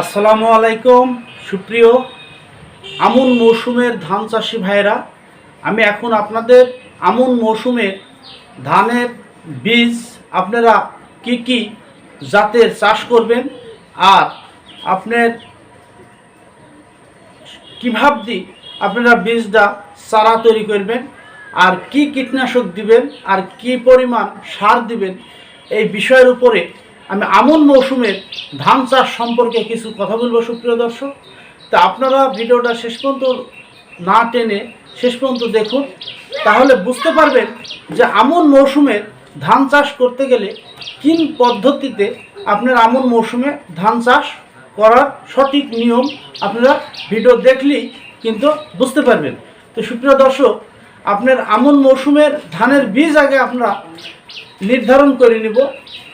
আসসালামু আলাইকুম, সুপ্রিয় আমন মৌসুমের ধান চাষি ভাইয়েরা। আমি এখন আপনাদের আমন মৌসুমে ধানের বীজ আপনারা কি কি জাতের চাষ করবেন আর আপনার কীভাবে আপনারা বীজটা চারা তৈরি করবেন আর কি কীটনাশক দিবেন আর কি পরিমাণ সার দিবেন এই বিষয়ের উপরে আমি আমন মৌসুমের ধান চাষ সম্পর্কে কিছু কথা বলব, সুপ্রিয় দর্শক। তা আপনারা ভিডিওটা শেষ পর্যন্ত না টেনে শেষ পর্যন্ত দেখুন। তাহলে বুঝতে পারবেন যে আমন মৌসুমে ধান চাষ করতে গেলে কিন পদ্ধতিতে আপনার আমন মৌসুমে ধান চাষ করার সঠিক নিয়ম আপনারা ভিডিও দেখলেই কিন্তু বুঝতে পারবেন। তো সুপ্রিয় দর্শক, আপনার আমন মৌসুমের ধানের বীজ আগে আপনারা নির্ধারণ করে নিব।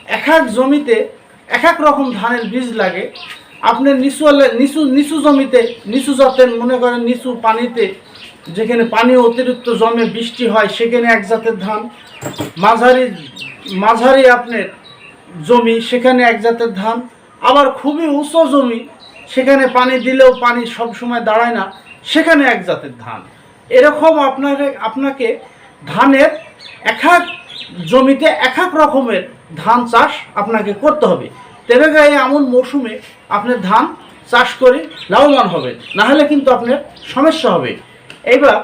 এক এক জমিতে এক এক রকম ধানের বীজ লাগে। আপনি নিচু নিচু নিচু জমিতে, নিচু জাতের, মনে করেন নিচু পানিতে, যেখানে পানি অতিরিক্ত জমে বৃষ্টি হয়, সেখানে এক জাতের ধান। মাঝারি মাঝারি আপনার জমি, সেখানে এক জাতের ধান। আবার খুবই উঁচু জমি, সেখানে পানি দিলেও পানি সব সময় দাঁড়ায় না, সেখানে এক জাতের ধান। এরকম আপনাকে আপনাকে ধানের এক এক জমিতে এক এক রকমের ধান চাষ আপনাকে করতে হবে। তেবে গায়ে এমন মৌসুমে আপনার ধান চাষ করে লাভবান হবে না হলে কিন্তু আপনার সমস্যা হবে। এইবার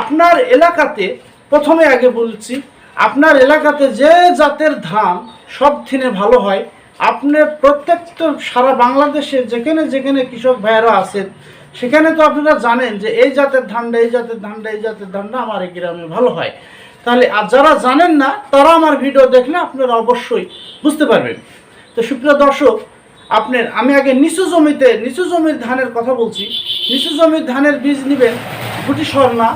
আপনার এলাকাতে প্রথমে আগে বলছি, আপনার এলাকাতে যে জাতের ধান সব দিনে ভালো হয়, আপনি প্রত্যেকটা সারা বাংলাদেশে যেখানে যেখানে কৃষক ভাইয়েরা আছেন, সেখানে তো আপনারা জানেন যে এই জাতের ধানটা, এই জাতের ধানটা, এই জাতের ধানটা আমার এই গ্রামে ভালো হয়। তাহলে আর যারা জানেন না, তারা আমার ভিডিও দেখলে আপনারা অবশ্যই বুঝতে পারবেন। তো সুপ্রিয় দর্শক, আপনার, আমি আগে নিচু জমিতে, নিচু জমির ধানের কথা বলছি। নিচু জমির ধানের বীজ নেবেন গুটি স্বর্ণা,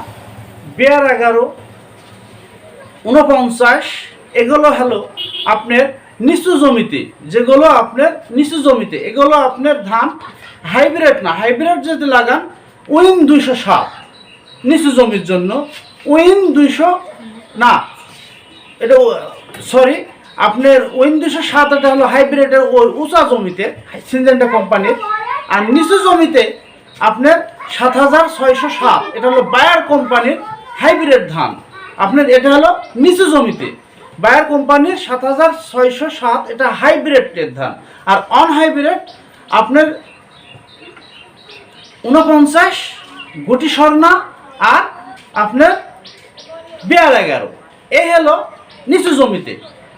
বেয়ার এগারো উনপঞ্চাশ এগুলো হলো আপনার নিচু জমিতে, যেগুলো আপনার নিচু জমিতে, এগুলো আপনার ধান হাইব্রিড না, হাইব্রিড যদি লাগান উইন দুইশো সাত নিচু জমির জন্য উইন দুইশো না, এটা সরি আপনার উইন দুশো সাত এটা হলো হাইব্রিডের ওই উঁচা জমিতে, সিনজেন্টা কোম্পানির, আর নিচু জমিতে আপনার সাত হাজার ছয়শো সাত। এটা হলো বায়ার কোম্পানির হাইব্রিড ধান। আপনার এটা হলো নিচু জমিতে। বায়ার কোম্পানির সাত হাজার ছয়শো সাত, এটা হাইব্রিডের ধান। আর অন হাইব্রিড আপনার উনপঞ্চাশ গুটি স্বর্ণা, আর আপনার বিয়ার এগারো। এই হলো নিচু জমিতে।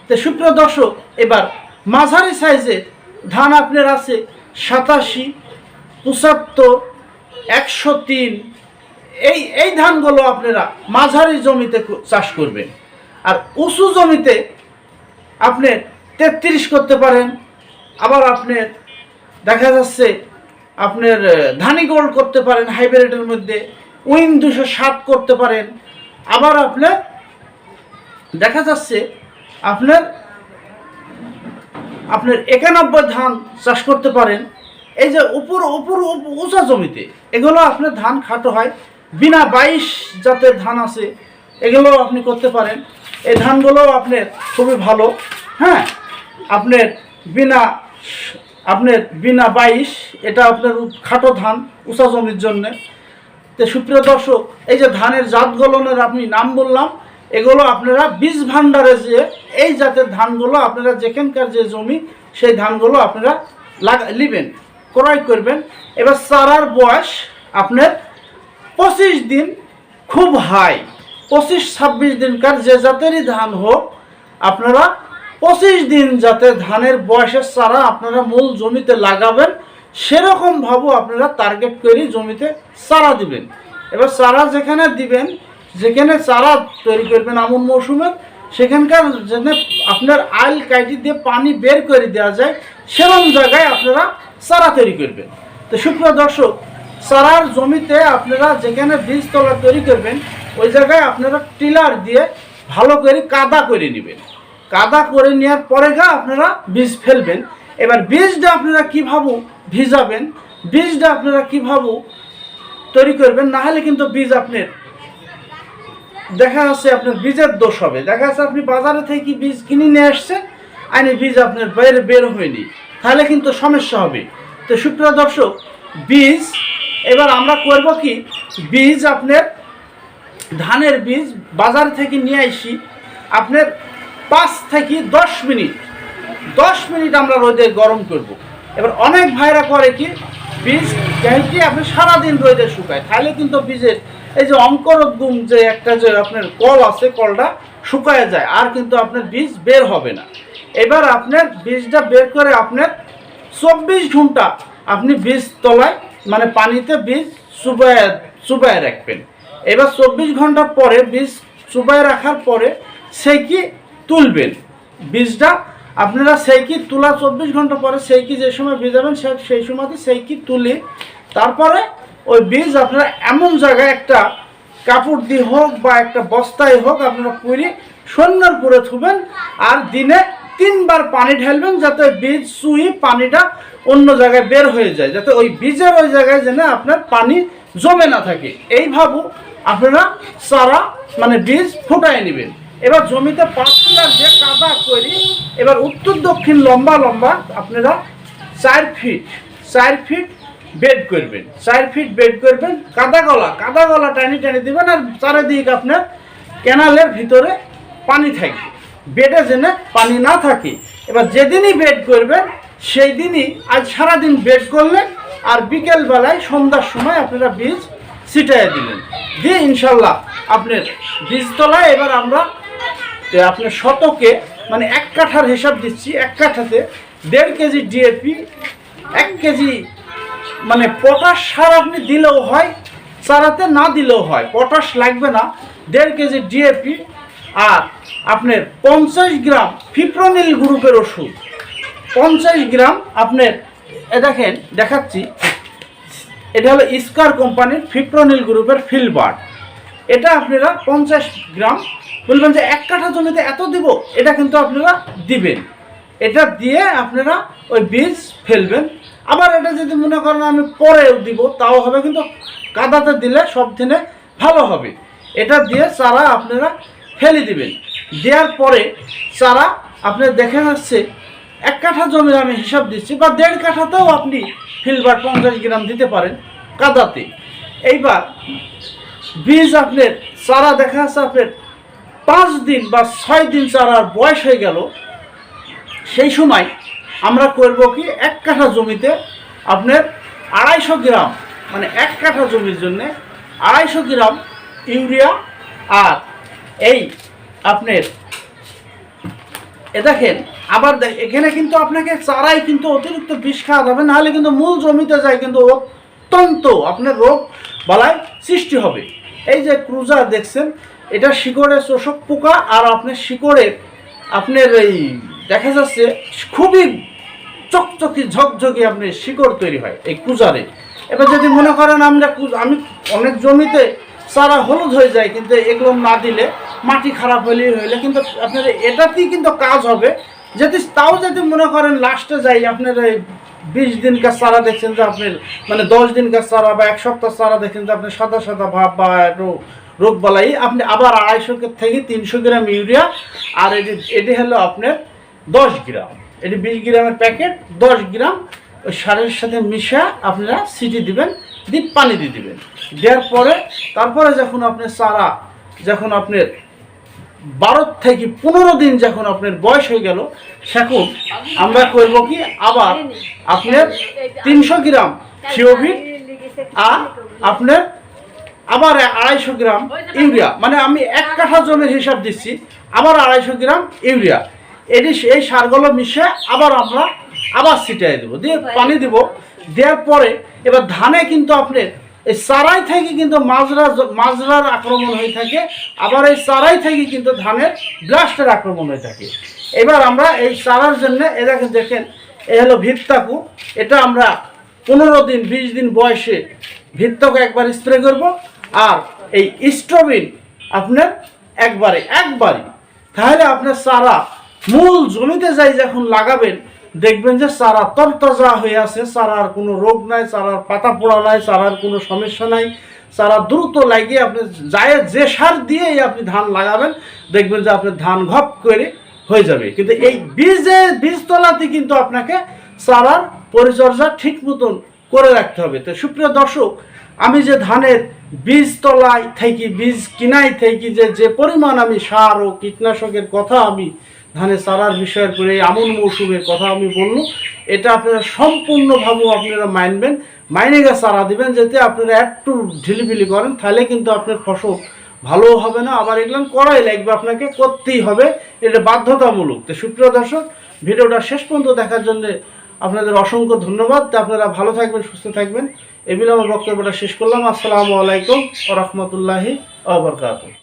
তো সুপ্রিয় দর্শক, এবার মাঝারি সাইজের ধান আপনার আছে সাতাশি, পঁচাত্তর, একশো তিন। এই এই ধানগুলো আপনারা মাঝারি জমিতে চাষ করবেন। আর উঁচু জমিতে আপনি তেত্রিশ করতে পারেন। আবার আপনার দেখা যাচ্ছে আপনার ধানি গোল্ড করতে পারেন হাইব্রিডের মধ্যে। উইন দুশো সাত করতে পারেন। আবার আপনার দেখা যাচ্ছে আপনার আপনার একানব্বই ধান চাষ করতে পারেন। এই যে উপর উপর, উপ- উঁচা জমিতে, এগুলো আপনার ধান খাটো হয়। বিনা বাইশ জাতের ধান আছে এগুলো আপনি করতে পারেন। এই ধানগুলো আপনার খুবই ভালো হ্যাঁ? আপনার বিনা আপনার বিনা বাইশ, এটা আপনার খাটো ধান উঁচা জমির জন্যে। তো সুপ্রিয় দর্শক, এই যে ধানের জাতগুলোনের আপনি নাম বললাম, এগুলো আপনারা বীজ ভাণ্ডারে যে এই জাতের ধানগুলো আপনারা যেখানকার যে জমি, সেই ধানগুলো আপনারা লাগা নেবেন ক্রয় করবেন। এবার চারার বয়স আপনার পঁচিশ দিন খুব হাই, পঁচিশ ছাব্বিশ দিনকার যে জাতেরই ধান হোক, আপনারা পঁচিশ দিন যাতে ধানের বয়সের চারা আপনারা মূল জমিতে লাগাবেন সেরকম ভাবে আপনারা টার্গেট করে জমিতে চারা দিবেন। এবার চারা যেখানে দিবেন, যেখানে চারা তৈরি করবেন আমন মৌসুমে, সেখানকার যেন আপনার আইল কাইটি দিয়ে পানি বের করে দেওয়া যায় সেরকম জায়গায় আপনারা চারা তৈরি করবেন। তো সুপ্রিয় দর্শক, চারার জমিতে আপনারা যেখানে বীজতলা তৈরি করবেন, ওই জায়গায় আপনারা টিলার দিয়ে ভালো করে কাদা করে নেবেন। কাদা করে নেওয়ার পরে গা আপনারা বীজ ফেলবেন। এবার বীজটা আপনারা কীভাবে ভিজাবেন। বীজটা আপনারা কীভাবে তৈরি করবেন, না হলে কিন্তু বীজ আপনার দেখা যাচ্ছে আপনার বীজের দোষ হবে। দেখা যাচ্ছে আপনি বাজারে থেকে বীজ কিনে নিয়ে আসছেন, আইনি বীজ আপনার বাইরে বের হয়নি। তাহলে কিন্তু সমস্যা হবে। তো সুপ্রিয় দর্শক, বীজ এবার আমরা করব কি? বীজ আপনার ধানের বীজ বাজার থেকে নিয়ে আসি, আপনার পাঁচ থেকে দশ মিনিট। দশ মিনিট আমরা রোদে গরম করব। এবার অনেক ভাইরা করে কি, বীজ কি, আপনি সারাদিন রোদে শুকায়। তাহলে কিন্তু বীজের এই যে অঙ্করগুম যে একটা যে আপনার কল আছে, কলটা শুকায় যায়, আর কিন্তু আপনার বীজ বের হবে না। এবার আপনার বীজটা বের করে আপনার চব্বিশ ঘণ্টা আপনি বীজ তলায় মানে পানিতে বীজ চুবায় চুবায় রাখবেন। এবার চব্বিশ ঘণ্টা পরে বীজ চুবায় রাখার পরে সেই কি তুলবেন? বীজটা আপনারা সেই কি তোলা চব্বিশ ঘণ্টা পরে সেই কি যে সময় ভিজাবেন সে সেই সময়তে সেই কি তুলে। তারপরে ওই বীজ আপনারা এমন জায়গায় একটা কাপড় দিয়ে হোক বা একটা বস্তায় হোক আপনারা পুরি সুন্দর করে থুবেন আর দিনে তিনবার পানি ঢালবেন যাতে বীজ চুই পানিটা অন্য জায়গায় বের হয়ে যায়, যাতে ওই বীজের ওই জায়গায় যেন আপনার পানি জমে না থাকে। এইভাবে আপনারা চারা মানে বীজ ফুটায় নেবেন। এবার জমিতে পাঁচলার যে কাদা করি এবার উত্তর দক্ষিণ লম্বা লম্বা আপনারা চার ফিট চার ফিট বেড করবেন। চার ফিট বেড করবেন, কাদা গলা কাদা গলা টানি টানি দিবেন আর চারিদিক আপনার ক্যানালের ভিতরে পানি থাকবে। বেডে যেন পানি না থাকে। এবার যেদিনই বেড করবেন সেই দিনই আজ সারাদিন বেড করলেন আর বিকেল বেলায় সন্ধ্যার সময় আপনারা বীজ ছিটাইয়া দিলেন। দিয়ে ইনশাল্লাহ আপনার বীজতলায় এবার আমরা আপনার শতকে মানে এক কাঠার হিসাব দিচ্ছি, এক কাঠাতে দেড় কেজি ডিএপি এক কেজি মানে পটাশ সার আপনি দিলেও হয়, চারাতে না দিলেও হয়। পটাশ লাগবে না, দেড় কেজি ডিএপি আর আপনার পঞ্চাশ গ্রাম ফিপ্রোনিল গ্রুপের ওষুধ। পঞ্চাশ গ্রাম আপনার, এ দেখেন, দেখাচ্ছি, এটা হলো ইস্কার কোম্পানির ফিপ্রোনিল গ্রুপের ফিলবার্ড এটা আপনারা পঞ্চাশ গ্রাম বলবেন যে এক কাঠা জমিতে এত দিব, এটা কিন্তু আপনারা দিবেন। এটা দিয়ে আপনারা ওই বীজ ফেলবেন। আবার এটা যদি মনে করেন আমি পরেও দিব, তাও হবে কিন্তু কাদাতে দিলে সব দিনে ভালো হবে। এটা দিয়ে চারা আপনারা ফেলে দিবেন। দেওয়ার পরে চারা আপনার দেখা যাচ্ছে, এক কাঠা জমির আমি হিসাব দিচ্ছি, বা দেড় কাঠাতেও আপনি ফিলবার পঞ্চাশ গ্রাম দিতে পারেন কাদাতে এইবার বীজ আপনার, চারা দেখা যাচ্ছে আপনার পাঁচ দিন বা ছয় দিন চারার বয়স হয়ে গেল, সেই সময় আমরা করব কি, এক কাঠা জমিতে আপনার আড়াইশো গ্রাম মানে এক কাঠা জমির জন্য আড়াইশো গ্রাম ইউরিয়া আর এই আপনার, এ দেখেন, আবার এখানে কিন্তু আপনাকে চারাই কিন্তু অতিরিক্ত বিষ খাওয়া যাবে নাহলে কিন্তু মূল জমিতে যায় কিন্তু অত্যন্ত আপনার রোগ বালায় সৃষ্টি হবে। এই যে ক্রুজার দেখছেন এটা শিকড়ের শোষক পোকা, আর আপনার শিকড়ের, আপনার এই দেখা যাচ্ছে খুবই চকচকি, ঝকঝকি আপনি শিকড় তৈরি হয় এই কুজারে। এবার যদি মনে করেন আমরা আমি অনেক জমিতে চারা হলুদ হয়ে যায়, কিন্তু এগুলো না দিলে মাটি খারাপ হলে হইলে কিন্তু আপনার এটাতেই কিন্তু কাজ হবে। যদি তাও যদি মনে করেন লাস্টে যাই, আপনার বিশ দিনকার চারা দেখছেন যে আপনি মানে দশ দিনকার চারা বা এক সপ্তাহ চারা দেখছেন যে আপনি সাদা সাদা ভাব বা একটু রোগ বালাই আপনি আবার আড়াইশো থেকে তিনশো গ্রাম ইউরিয়া, আর এটি এটি হলো আপনার দশ গ্রাম। এটি বিশ গ্রামের প্যাকেট, দশ গ্রাম, ওই সারের সাথে মিশা আপনারা সিটি দিবেন, দিয়ে পানি দিয়ে দিবেন। দেওয়ার পরে, তারপরে যখন আপনার চারা, যখন আপনার বারো থেকে পনেরো দিন যখন আপনার বয়স হয়ে গেল, সেখন আমরা করব কি, আবার আপনার তিনশো গ্রাম থিওভিট আর আপনার আবার আড়াইশো গ্রাম ইউরিয়া। মানে আমি এক কাঠা জমির হিসাব দিচ্ছি। আবার আড়াইশো গ্রাম ইউরিয়া। এটি এই সারগুলো মিশে আবার আমরা আবার ছিটাই দেবো। দিয়ে পানি দিব। দেওয়ার পরে এবার ধানে কিন্তু আপনার এই চারাই থেকে কিন্তু মাজরা মাজরার আক্রমণ হয়ে থাকে। আবার এই চারাই থেকে কিন্তু ধানের ব্লাস্টের আক্রমণ হয়ে থাকে। এবার আমরা এই চারার জন্য এটাকে দেখেন এ হলো ভিত্তাকু। এটা আমরা পনেরো দিন বিশ দিন বয়সে ভিত্তকে একবার স্প্রে করব। আর এই স্ট্রবিন আপনার একবারে একবারে। তাহলে আপনার চারা মূল জমিতে যাই যখন লাগাবেন, দেখবেন যে চারা তরতাজা হয়ে আছে, চারার কোনো রোগ নাই, চারার পাতা পোড়া নাই, চারার কোনো সমস্যা নাই। চারা দ্রুত লাগিয়ে আপনি যায় যে সার দিয়েই আপনি ধান লাগাবেন, দেখবেন যে আপনার ধান ঘপ করে হয়ে যাবে। কিন্তু এই বীজে, বীজতলাতে কিন্তু আপনাকে চারার পরিচর্যা ঠিক মতন করে রাখতে হবে। তো সুপ্রিয় দর্শক, আমি যে ধানের বীজ তলায় থেকে, বীজ কিনাই থেকে যে যে পরিমাণ আমি সার ও কীটনাশকের কথা আমি ধানের চারার বিষয়ের করে আমন মৌসুমের কথা আমি বলল, এটা আপনারা সম্পূর্ণভাবে আপনারা মানবেন। মাইনে গা চারা দিবেন, যাতে আপনারা একটু ঢিলিবিলি করেন, তাহলে কিন্তু আপনার ফসল ভালো হবে না। আবার এগুলো করাই লাগবে, আপনাকে করতেই হবে। এটা বাধ্যতামূলক। তো সুপ্রিয় দর্শক, ভিডিওটা শেষ পর্যন্ত দেখার জন্য আপনাদের অসংখ্য ধন্যবাদ। আপনারা ভালো থাকবেন, সুস্থ থাকবেন। এগুলো আমার বক্তব্যটা শেষ করলাম। আসসালামু আলাইকুম রহমতুল্লাহি আবরকাত